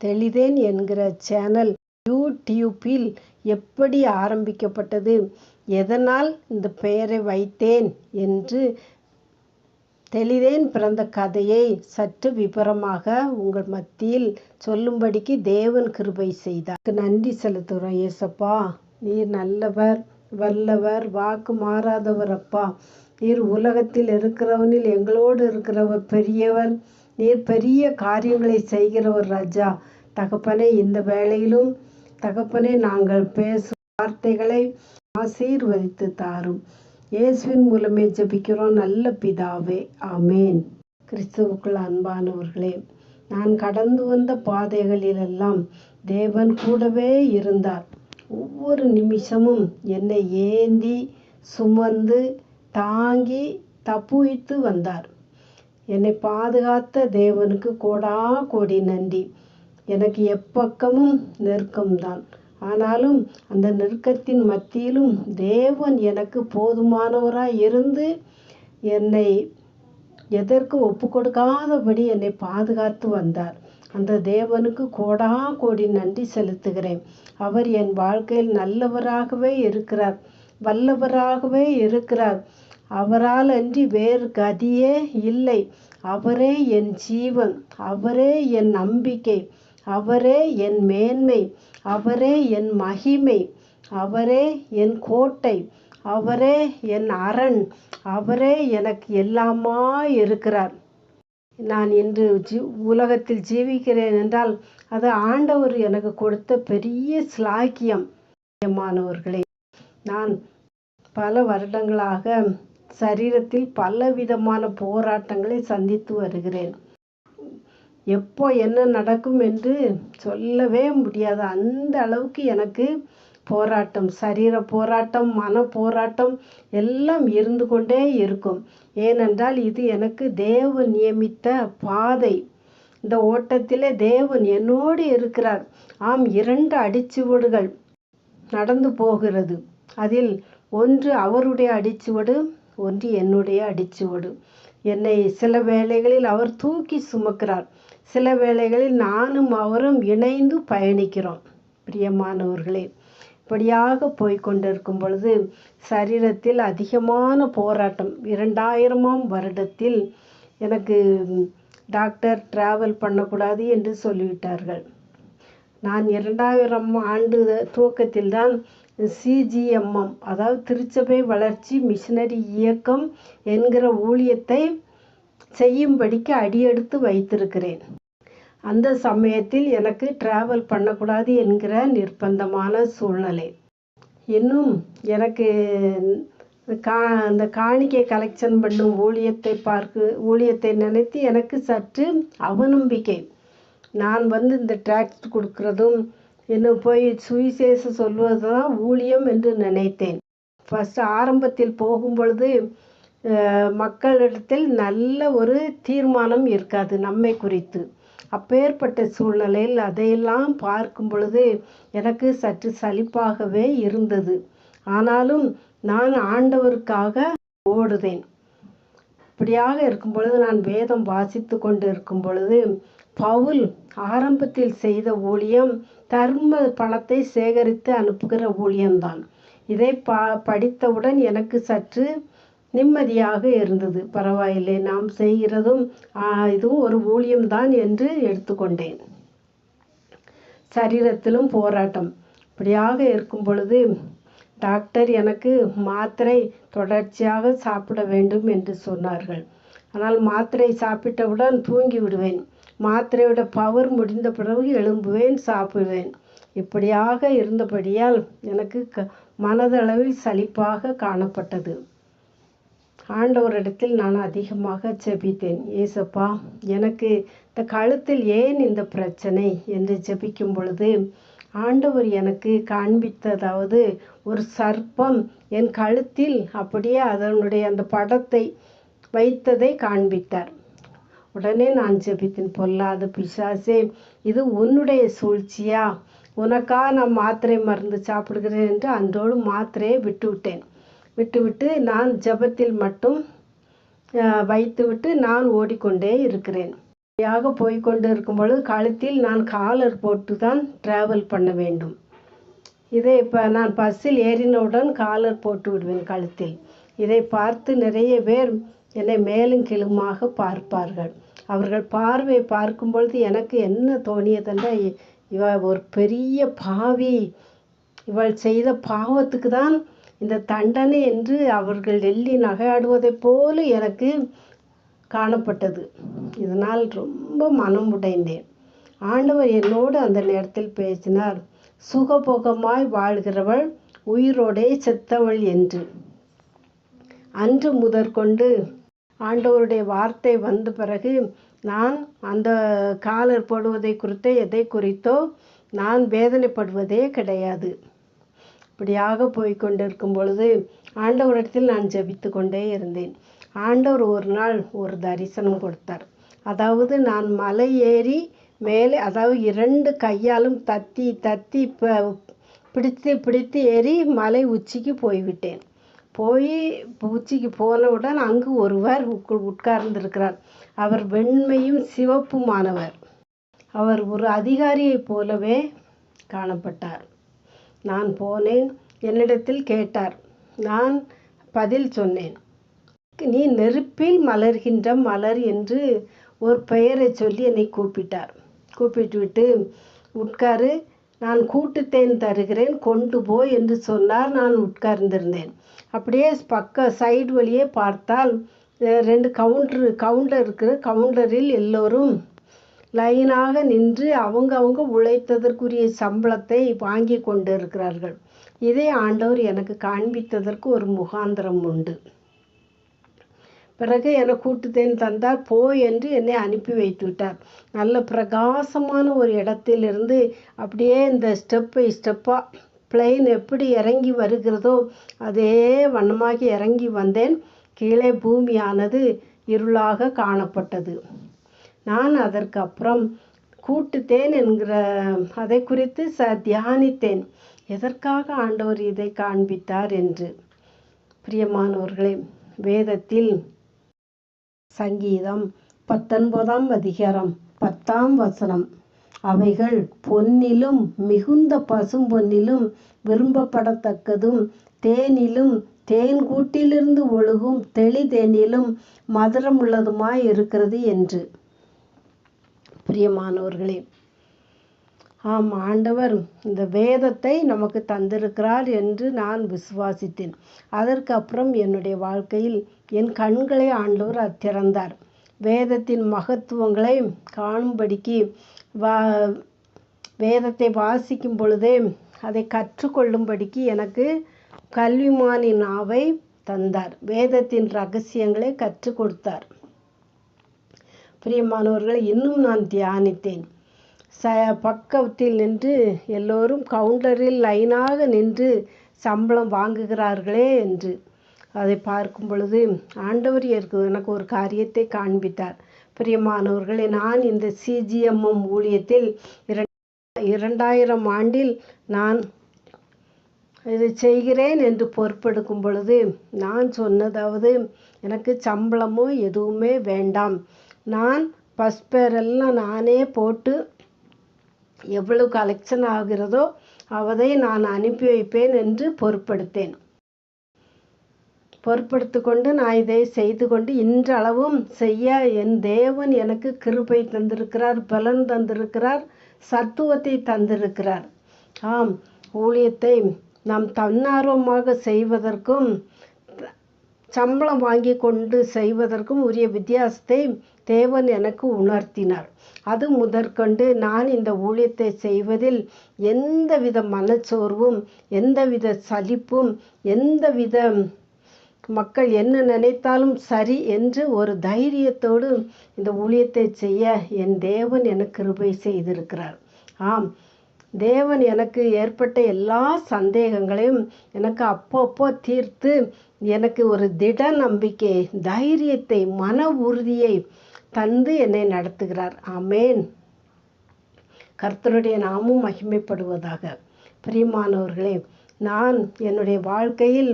தெளிதேன் என்கிற சேனல் யூடியூப்பில் எப்படி ஆரம்பிக்கப்பட்டது? எதனால் இந்த பெயரை வைத்தேன் என்று தெளிதேன் பிறந்த கதையை சற்று விபரமாக உங்கள் மத்தியில் சொல்லும்படிக்கு தேவன் கிருபை செய்தார். நன்றி செலுத்துகிறோம் ஏசப்பா நீர் நல்லவர் வல்லவர் வாக்கு மாறாதவர் அப்பா. நீர் உலகத்தில் இருக்கிறவனில் எங்களோடு இருக்கிறவர் பெரியவர். நீர் பெரிய காரியங்களை செய்கிற ஒரு ராஜா. தகப்பனே இந்த வேளையிலும் தகப்பனே நாங்கள் பேசும் வார்த்தைகளை ஆசீர்வதித்து தாரும். இயேசுவின் மூலமே ஜபிக்கிறோம். நல்ல பிதாவே ஆமேன். கிறிஸ்துவுக்குள் அன்பானவர்களே நான் கடந்து வந்த பாதைகளிலெல்லாம் தேவன் கூடவே இருந்தார். ஒவ்வொரு நிமிஷமும் என்னை ஏந்தி சுமந்து தாங்கி தப்புவித்து வந்தார். என்னை பாதுகாத்த தேவனுக்கு கோடா கோடி நன்றி. எனக்கு எப்பக்கமும் நெருக்கம்தான். ஆனாலும் அந்த நெருக்கத்தின் மத்தியிலும் தேவன் எனக்கு போதுமானவராய் இருந்து என்னை எதற்கும் ஒப்பு கொடுக்காதபடி என்னை பாதுகாத்து வந்தார். அந்த தேவனுக்கு கோடா கோடி நன்றி செலுத்துகிறேன். அவர் என் வாழ்க்கையில் நல்லவராகவே இருக்கிறார் வல்லவராகவே இருக்கிறார். அவரால் அன்றி வேறு கதியே இல்லை. அவரே என் ஜீவன் அவரே என் நம்பிக்கை அவரே என் மேன்மை அவரே என் மகிமை அவரே என் கோட்டை அவரே என் அரண் அவரே எனக்கு எல்லாமா இருக்கிறார் நான் இன்று ஜீ உலகத்தில் ஜீவிக்கிறேன் என்றால் அது ஆண்டவர் எனக்கு கொடுத்த பெரிய ஸ்லாக்கியம் மாணவர்களே நான் பல வருடங்களாக சரீரத்தில் பல விதமான போராட்டங்களை சந்தித்து வருகிறேன். எப்போ என்ன நடக்கும் என்று சொல்லவே முடியாது. அந்த அளவுக்கு எனக்கு போராட்டம் சரீர போராட்டம் மன போராட்டம் எல்லாம் இருந்து கொண்டே இருக்கும். ஏனென்றால் இது எனக்கு தேவன் நியமித்த பாதை. இந்த ஓட்டத்திலே தேவன் என்னோடு இருக்கிறார். ஆம் இரண்டு அடிச்சுவடுகள் நடந்து போகிறது. அதில் ஒன்று அவருடைய அடிச்சுவடு ஒன்று என்னுடைய அடிச்சுவடு. என்னை சில வேளைகளில் அவர் தூக்கி சுமக்கிறார். சில வேளைகளில் நானும் அவரும் இணைந்து பயணிக்கிறோம். பிரியமானவர்களே இப்படியாக போய்கொண்டிருக்கும் பொழுது சரீரத்தில் அதிகமான போராட்டம் இரண்டாயிரமாம் வருடத்தில் எனக்கு டாக்டர் ட்ராவல் பண்ணக்கூடாது என்று சொல்லிவிட்டார்கள். நான் இரண்டாயிரம் ஆண்டு துவக்கத்தில் தான் சிஜிஎம்எம் அதாவது திருச்சபை வளர்ச்சி மிஷினரி இயக்கம் என்கிற ஊழியத்தை செய்யும்படிக்கு அடியெடுத்து வைத்திருக்கிறேன். அந்த சமயத்தில் எனக்கு ட்ராவல் பண்ணக்கூடாது என்கிற நிர்பந்தமான சூழ்நிலை. இன்னும் எனக்கு கா அந்த காணிக்கை கலெக்ஷன் பண்ணும் ஊழியத்தை பார்க்க ஊழியத்தை நினைத்து எனக்கு சற்று அவநம்பிக்கை. நான் வந்து இந்த டேக்ஸ் கொடுக்குறதும் இன்னும் போய் சுவிசேஷம் சொல்வது தான் ஊழியம் என்று நினைத்தேன். ஃபஸ்ட்டு ஆரம்பத்தில் போகும் பொழுது மக்களிடத்தில் நல்ல ஒரு தீர்மானம் இருக்காது நம்மை குறித்து. அப்பேற்பட்ட சூழ்நிலையில் அதையெல்லாம் பார்க்கும் பொழுது எனக்கு சற்று சலிப்பாகவே இருந்தது. ஆனாலும் நான் ஆண்டவருக்காக ஓடுதேன். இப்படியாக இருக்கும் பொழுது நான் வேதம் வாசித்து கொண்டு இருக்கும் பொழுது பவுல் ஆரம்பத்தில் செய்த ஊழியம் தர்ம பணத்தை சேகரித்து அனுப்புகிற ஊழியம்தான். இதை பா படித்தவுடன் எனக்கு சற்று நிம்மதியாக இருந்தது. பரவாயில்லை நாம் செய்கிறதும் இதுவும் ஒரு ஊழியம்தான் என்று எடுத்துக்கொண்டேன். சரீரத்திலும் போராட்டம். இப்படியாக இருக்கும் பொழுது டாக்டர் எனக்கு மாத்திரை தொடர்ச்சியாக சாப்பிட வேண்டும் என்று சொன்னார்கள். ஆனால் மாத்திரை சாப்பிட்டவுடன் தூங்கி விடுவேன். மாத்திரையோட பவர் முடிந்த பிறகு எழும்புவேன் சாப்பிடுவேன். இப்படியாக இருந்தபடியால் எனக்கு க மனதளவில் சலிப்பாக காணப்பட்டது. ஆண்டவரிடத்தில் நான் அதிகமாக ஜெபித்தேன். ஏசப்பா எனக்கு இந்த கழுத்தில் ஏன் இந்த பிரச்சனை? என்று ஜெபிக்கும் பொழுது ஆண்டவர் எனக்கு காண்பித்ததாவது ஒரு சர்ப்பம் என் கழுத்தில் அப்படியே அதனுடைய அந்த படத்தை வைத்ததை காண்பித்தார். உடனே நான் ஜெபித்தேன் பொல்லாத பிசாசே இது உன்னுடைய சூழ்ச்சியா? உனக்கா நான் மாத்திரை மருந்து சாப்பிடுகிறேன் என்று அன்றோடு மாத்திரையை விட்டுவிட்டேன். விட்டுவிட்டு நான் ஜபத்தில் மட்டும் வைத்துவிட்டு நான் ஓடிக்கொண்டே இருக்கிறேன். யாக போய்க்கொண்டு இருக்கும் பொழுது கழுத்தில் நான் காலர் போட்டு தான் ட்ராவல் பண்ண வேண்டும். இதை இப்போ நான் பஸ்ஸில் ஏறினவுடன் காலர் போட்டு விடுவேன் கழுத்தில். இதை பார்த்து நிறைய பேர் என்னை மேலும் கீழுமாக பார்ப்பார்கள். அவர்கள் பார்வை பார்க்கும் பொழுது எனக்கு என்ன தோணியதென்றால் இவ ஒரு பெரிய பாவி. இவள் செய்த பாவத்துக்கு தான் இந்த தண்டனை என்று அவர்கள் எள்ளி நகையாடுவதைப் போல எனக்கு காணப்பட்டது. இதனால் ரொம்ப மனம் உடைந்தேன். ஆண்டவர் என்னோடு அந்த நேரத்தில் பேசினார் சுகபோகமாய் வாழ்கிறவள் உயிரோடே செத்தவள் என்று. அன்று முதற்கொண்டு ஆண்டவருடைய வார்த்தை வந்த பிறகு நான் அந்த காலர் போடுவதை குறித்தோ எதை குறித்தோ நான் வேதனைப்படுவதே கிடையாது. இப்படியாக போய்கொண்டிருக்கும் பொழுது ஆண்டவரிடத்தில் நான் ஜெபித்து கொண்டே இருந்தேன். ஆண்டவர் ஒரு நாள் ஒரு தரிசனம் கொடுத்தார். அதாவது நான் மலை ஏறி மேலே அதாவது இரண்டு கையாலும் தத்தி தத்தி பிடித்து பிடித்து ஏறி மலை உச்சிக்கு போய்விட்டேன். போய் உச்சிக்கு போனவுடன் அங்கு ஒருவர் உட்கார்ந்திருக்கிறார். அவர் வெண்மையும் சிவப்புமானவர். அவர் ஒரு அதிகாரியைப் போலவே காணப்பட்டார். நான் போனேன் என்னிடத்தில் கேட்டார். நான் பதில் சொன்னேன். நீ நெருப்பில் மலர்கின்ற மலர் என்று ஒரு பெயரை சொல்லி என்னை கூப்பிட்டார். கூப்பிட்டு விட்டு உட்காரு நான் கூட்டுத்தேன் தருகிறேன் கொண்டு போ என்று சொன்னார். நான் உட்கார்ந்திருந்தேன். அப்படியே பக்க சைடு வழியே பார்த்தால் ரெண்டு கவுண்டர் கவுண்டர் இருக்கிற கவுண்டரில் எல்லோரும் லைனாக நின்று அவங்க அவங்க உழைத்ததற்குரிய சம்பளத்தை வாங்கி கொண்டு இருக்கிறார்கள் இதை ஆண்டவர் எனக்கு காண்பித்ததற்கு ஒரு முகாந்திரம் உண்டு. பிறகு என்னை கூட்டுத்தேன் தந்தார். போ என்று என்னை அனுப்பி வைத்து விட்டார் நல்ல பிரகாசமான ஒரு இடத்திலிருந்து அப்படியே இந்த ஸ்டெப் பை ஸ்டெப்பாக பிளெயின் எப்படி இறங்கி வருகிறதோ அதே வண்ணமாகி இறங்கி வந்தேன். கீழே பூமியானது இருளாக காணப்பட்டது. நான் அதற்கு அப்புறம் கூட்டுத்தேன் என்கிற அதை குறித்து ச தியானித்தேன். எதற்காக ஆண்டவர் இதை காண்பித்தார் என்று. பிரியமானவர்களே வேதத்தில் சங்கீதம் பத்தொன்பதாம் அதிகாரம் பத்தாம் வசனம். அவைகள் பொன்னிலும் மிகுந்த பசும் பொன்னிலும் விரும்பப்படத்தக்கதும் தேனிலும் தேன் கூட்டிலிருந்து ஒழுகும் தெளி தேனிலும் மதுரமுள்ளதுமாய் இருக்கிறது என்று. பிரியமானவர்களே ஆம் ஆண்டவர் இந்த வேதத்தை நமக்கு தந்திருக்கிறார் என்று நான் விசுவாசித்தேன். அதற்கு அப்புறம் என்னுடைய வாழ்க்கையில் என் கண்களை ஆண்டவர் திறந்தார். வேதத்தின் மகத்துவங்களை காணும்படிக்கு வா வேதத்தை வாசிக்கும் பொழுதே அதை கற்றுக்கொள்ளும்படிக்கு எனக்கு கல்விமானி நாவை தந்தார். வேதத்தின் ரகசியங்களை கற்றுக் கொடுத்தார். பிரியமானவர்களை இன்னும் நான் தியானித்தேன். ச பக்கத்தில் நின்று எல்லோரும் கவுண்டரில் லைனாக நின்று சம்பளம் வாங்குகிறார்களே என்று. அதை பார்க்கும் பொழுது ஆண்டவர் எனக்கு ஒரு காரியத்தை காண்பித்தார். பிரியமானவர்களே நான் இந்த சிஜிஎம்எம் ஊழியத்தில் இரண்டாயிரம் ஆண்டில் நான் இது செய்கிறேன் என்று பொறுப்பெடுக்கும் பொழுது நான் சொன்னதாவது எனக்கு சம்பளமோ எதுவுமே வேண்டாம். நான் பஸ் பேரெல்லாம் நானே போட்டு எவ்வளவு கலெக்ஷன் ஆகிறதோ அவதை நான் அனுப்பி வைப்பேன் என்று பொருட்படுத்தேன். பொருட்படுத்து கொண்டு நான் இதை செய்து கொண்டு இன்றளவும் செய்ய என் தேவன் எனக்கு கிருபை தந்திருக்கிறார் பலன் தந்திருக்கிறார் சத்துவத்தை தந்திருக்கிறார். ஆம் ஊழியத்தை நாம் தன்னார்வமாக செய்வதற்கும் சம்பளம் வாங்கி கொண்டு செய்வதற்கும் உரிய வித்தியாசத்தை தேவன் எனக்கு உணர்த்தினார். அது முதற்கொண்டு நான் இந்த ஊழியத்தை செய்வதில் எந்தவித மனச்சோர்வும் எந்தவித சலிப்பும் எந்தவித மக்கள் என்ன நினைத்தாலும் சரி என்று ஒரு தைரியத்தோடு இந்த ஊழியத்தை செய்ய என் தேவன் எனக்கு கிருபை செய்திருக்கிறார். ஆம் தேவன் எனக்கு ஏற்பட்ட எல்லா சந்தேகங்களையும் எனக்கு அப்பப்போ தீர்த்து எனக்கு ஒரு திட நம்பிக்கை தைரியத்தை மன உறுதியை தந்து என்னை நடத்துகிறார். ஆமேன். கர்த்தருடைய நாமும் மகிமைப்படுவதாக. பிரியமானவர்களே நான் என்னுடைய வாழ்க்கையில்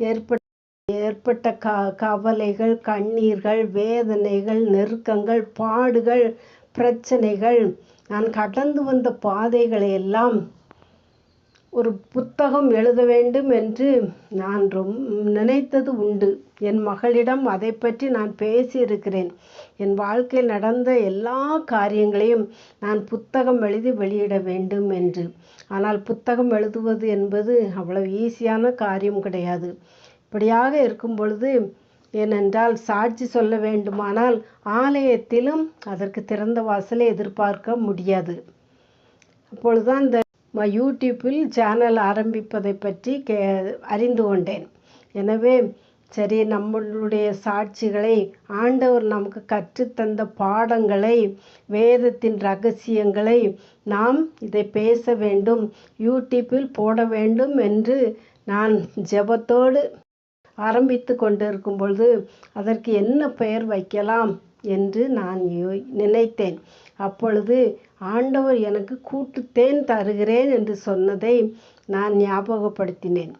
ஏற்பட்ட ஏற்பட்ட க கவலைகள் கண்ணீர்கள் வேதனைகள் நெருக்கங்கள் பாடுகள் பிரச்சனைகள் நான் கடந்து வந்த பாதைகளை எல்லாம் ஒரு புத்தகம் எழுத வேண்டும் என்று நான் ரொம் நினைத்தது உண்டு. என் மகளிடம் அதை பற்றி நான் பேசியிருக்கிறேன். என் வாழ்க்கையில் நடந்த எல்லா காரியங்களையும் நான் புத்தகம் எழுதி வெளியிட வேண்டும் என்று. ஆனால் புத்தகம் எழுதுவது என்பது அவ்வளவு ஈஸியான காரியம் கிடையாது. இப்படியாக இருக்கும் பொழுது ஏனென்றால் சாட்சி சொல்ல வேண்டுமானால் ஆலயத்திலும் அதற்கு திறந்த வாசலை எதிர்பார்க்க முடியாது. அப்பொழுதுதான் இந்த யூடியூப்பில் சேனல் ஆரம்பிப்பதை பற்றி கே அறிந்து கொண்டேன். எனவே சரி நம்மளுடைய சாட்சிகளை ஆண்டவர் நமக்கு கற்றுத்தந்த பாடங்களை வேதத்தின் ரகசியங்களை நாம் இதை பேச வேண்டும் யூடியூப்பில் போட வேண்டும் என்று நான் ஜெபத்தோடு ஆரம்பித்து கொண்டிருக்கும் பொழுது அதற்கு என்ன பெயர் வைக்கலாம் என்று நான் யோ- நினைத்தேன். அப்பொழுது ஆண்டவர் எனக்கு கூட்டுத்தேன் தருகிறேன் என்று சொன்னதை நான் ஞாபகப்படுத்தினேன்.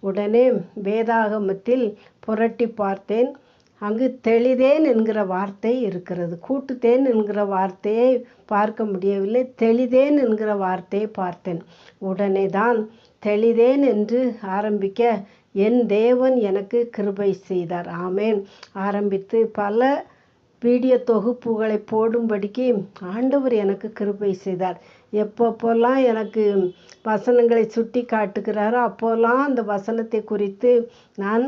உடனே வேதாகமத்தில் புரட்டி பார்த்தேன். அங்கு தெளிதேன் என்கிற வார்த்தை இருக்கிறது. கூட்டுத்தேன் என்கிற வார்த்தையை பார்க்க முடியவில்லை. தெளிதேன் என்கிற வார்த்தையை பார்த்தேன். உடனே தான் தெளிதேன் என்று ஆரம்பிக்க என் தேவன் எனக்கு கிருபை செய்தார். ஆமேன். ஆரம்பித்து பல வீடியோ தொகுப்புகளை போடும்படிக்கு ஆண்டவர் எனக்கு கிருபை செய்தார். எப்பப்போல்லாம் எனக்கு வசனங்களை சுட்டி காட்டுகிறாரோ அப்போல்லாம் அந்த வசனத்தை குறித்து நான்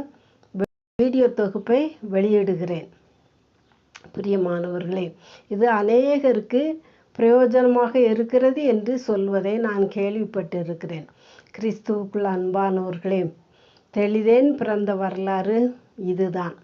வீடியோ தொகுப்பை வெளியிடுகிறேன். பிரியமானவர்களே இது அநேகருக்கு பிரயோஜனமாக இருக்கிறது என்று சொல்வதை நான் கேள்விப்பட்டிருக்கிறேன். கிறிஸ்துவுக்குள் அன்பானவர்களே தெளிதேன் பிறந்த வரலாறு இதுதான்.